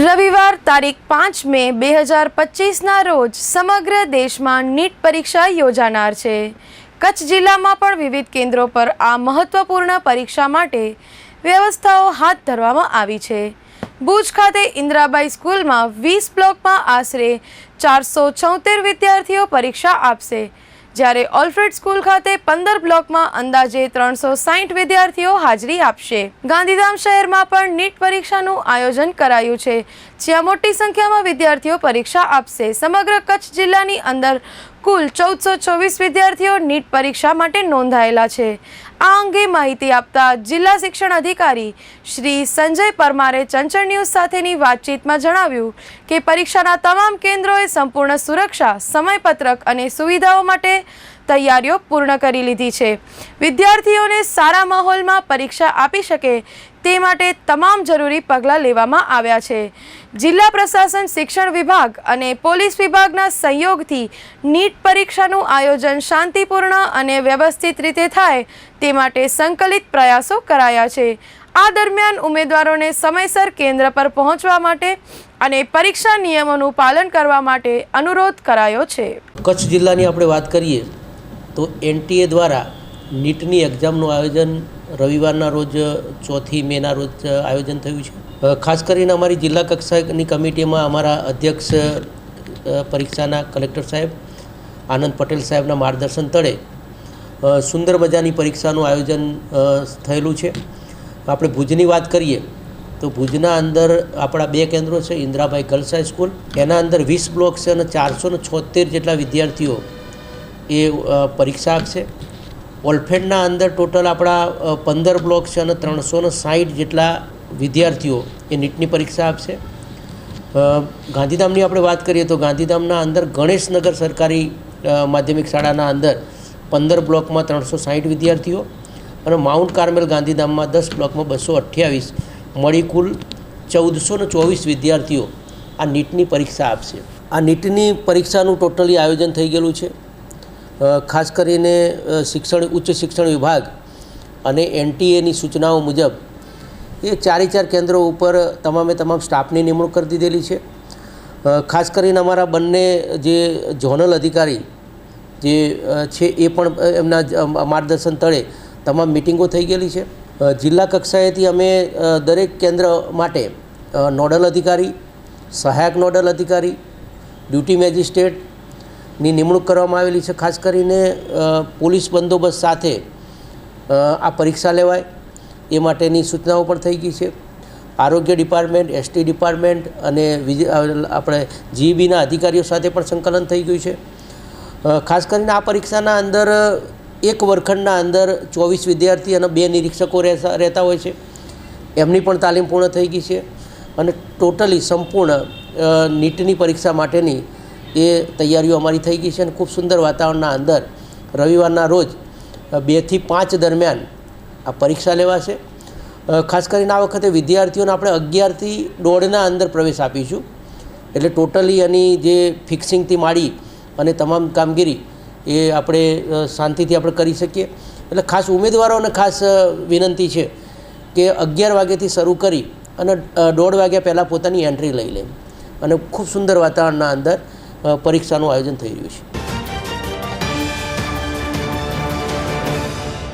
રવિવાર તારીખ પાંચ મે બે હજાર પચીસના રોજ સમગ્ર દેશમાં નીટ પરીક્ષા યોજાનાર છે. કચ્છ જિલ્લામાં પણ વિવિધ કેન્દ્રો પર આ મહત્વપૂર્ણ પરીક્ષા માટે વ્યવસ્થાઓ હાથ ધરવામાં આવી છે. ભુજ ખાતે ઇન્દ્રાબાઈ સ્કૂલમાં વીસ બ્લોકમાં આશરે ચારસો છોતેર વિદ્યાર્થીઓ પરીક્ષા આપશે. જ્યારે ઓલ્ફ્રેડ સ્કૂલ ખાતે પંદર બ્લોકમાં અંદાજે ત્રણસો સાહીઠ વિદ્યાર્થીઓ હાજરી આપશે. ગાંધીધામ શહેરમાં પણ નીટ પરીક્ષાનું આયોજન કરાયું છે. જ્યાં મોટી સંખ્યામાં વિદ્યાર્થીઓ પરીક્ષા આપશે. સમગ્ર કચ્છ જિલ્લાની અંદર કુલ ચૌદસો ચોવીસ વિદ્યાર્થીઓ નીટ પરીક્ષા માટે નોંધાયેલા છે. આ અંગે માહિતી આપતા જિલ્લા શિક્ષણ અધિકારી શ્રી સંજય પરમારે ચંચળ ન્યૂઝ સાથેની વાતચીતમાં જણાવ્યું કે પરીક્ષાના તમામ કેન્દ્રોએ સંપૂર્ણ સુરક્ષા, સમયપત્રક અને સુવિધાઓ માટે તૈયારીઓ પૂર્ણ કરી લીધી છે. વિદ્યાર્થીઓને સારા માહોલમાં પરીક્ષા આપી શકે તે માટે તમામ જરૂરી પગલાં લેવામાં આવ્યા છે. જિલ્લા પ્રશાસન, શિક્ષણ વિભાગ અને પોલીસ વિભાગના સહયોગથી નીટ પરીક્ષાનું આયોજન શાંતિપૂર્ણ અને વ્યવસ્થિત રીતે થાય તે માટે સંકલિત પ્રયાસો કરાયા છે. આ દરમિયાન ઉમેદવારોને સમયસર કેન્દ્ર પર પહોંચવા માટે અને પરીક્ષા નિયમોનું પાલન કરવા માટે અનુરોધ કરાયો છે. કચ્છ જિલ્લાની આપણે વાત કરીએ તો એનટીએ દ્વારા નીટની એક્ઝામનું આયોજન રવિવારના રોજ, ચોથી મેના રોજ આયોજન થયું છે. ખાસ કરીને અમારી જિલ્લા કક્ષાની કમિટીમાં અમારા અધ્યક્ષ પરીક્ષાના કલેક્ટર સાહેબ, આનંદ પટેલ સાહેબના માર્ગદર્શન તળે સુંદર મજાની પરીક્ષાનું આયોજન થયેલું છે. આપણે ભુજની વાત કરીએ, તો ભુજના અંદર આપણા બે કેન્દ્રો છે, ઇન્દિરાભાઈ ગર્લ્સ હાઈસ્કૂલ એના અંદર વીસ બ્લોક છે અને ચારસો ને છોતેર જેટલા વિદ્યાર્થીઓ એ પરીક્ષા આપશે. ઓલ્ફેડના અંદર ટોટલ આપણા પંદર બ્લોક છે અને ત્રણસો ને સાઠ જેટલા વિદ્યાર્થીઓ એ નીટની પરીક્ષા આપશે. ગાંધીધામની આપણે વાત કરીએ તો ગાંધીધામના અંદર ગણેશનગર સરકારી માધ્યમિક શાળાના અંદર પંદર બ્લોકમાં ત્રણસો સાઠ વિદ્યાર્થીઓ અને માઉન્ટ કાર્મેલ ગાંધીધામમાં દસ બ્લોકમાં બસો અઠ્યાવીસ મળી કુલ ચૌદસો ને ચોવીસ વિદ્યાર્થીઓ આ નીટની પરીક્ષા આપશે. આ નીટની પરીક્ષાનું ટોટલી આયોજન થઈ ગયેલું છે. ખાસ કરીને શિક્ષણ, ઉચ્ચ શિક્ષણ વિભાગ અને એનટીએની સૂચનાઓ મુજબ એ ચારે ચાર કેન્દ્રો ઉપર તમામે તમામ સ્ટાફની નિમણૂક કરી દીધેલી છે. ખાસ કરીને અમારા બંને જે ઝોનલ અધિકારી જે છે એ પણ એમના માર્ગદર્શન તળે તમામ મિટિંગો થઈ ગયેલી છે. જિલ્લા કક્ષાએથી અમે દરેક કેન્દ્ર માટે નોડલ અધિકારી, સહાયક નોડલ અધિકારી, ડ્યુટી મેજિસ્ટ્રેટની નિમણૂક કરવામાં આવેલી છે. ખાસ કરીને પોલીસ બંદોબસ્ત સાથે આ પરીક્ષા લેવાય એ માટેની સૂચનાઓ પણ થઈ ગઈ છે. આરોગ્ય ડિપાર્ટમેન્ટ એસટી ડિપાર્ટમેન્ટ અને આપણે જીઈબીના અધિકારીઓ સાથે પણ સંકલન થઈ ગયું છે. ખાસ કરીને આ પરીક્ષાના અંદર એક વર્ગખંડના અંદર ચોવીસ વિદ્યાર્થી અને બે નિરીક્ષકો રહેતા રહેતા હોય છે. એમની પણ તાલીમ પૂર્ણ થઈ ગઈ છે અને ટોટલી સંપૂર્ણ નીટની પરીક્ષા માટેની એ તૈયારીઓ અમારી થઈ ગઈ છે અને ખૂબ સુંદર વાતાવરણના અંદર રવિવારના રોજ બેથી પાંચ દરમિયાન આ પરીક્ષા લેવાશે. ખાસ કરીને આ વખતે વિદ્યાર્થીઓને આપણે અગિયારથી દોઢના અંદર પ્રવેશ આપીશું. એટલે ટોટલી એની જે ફિક્સિંગથી માંડી અને તમામ કામગીરી એ આપણે શાંતિથી આપણે કરી શકીએ. એટલે ખાસ ઉમેદવારોને ખાસ વિનંતી છે કે અગિયાર વાગ્યાથી શરૂ કરી અને દોઢ વાગ્યા પહેલાં પોતાની એન્ટ્રી લઈ લે. અને ખૂબ સુંદર વાતાવરણના અંદર પરીક્ષાનું આયોજન થઈ રહ્યું છે.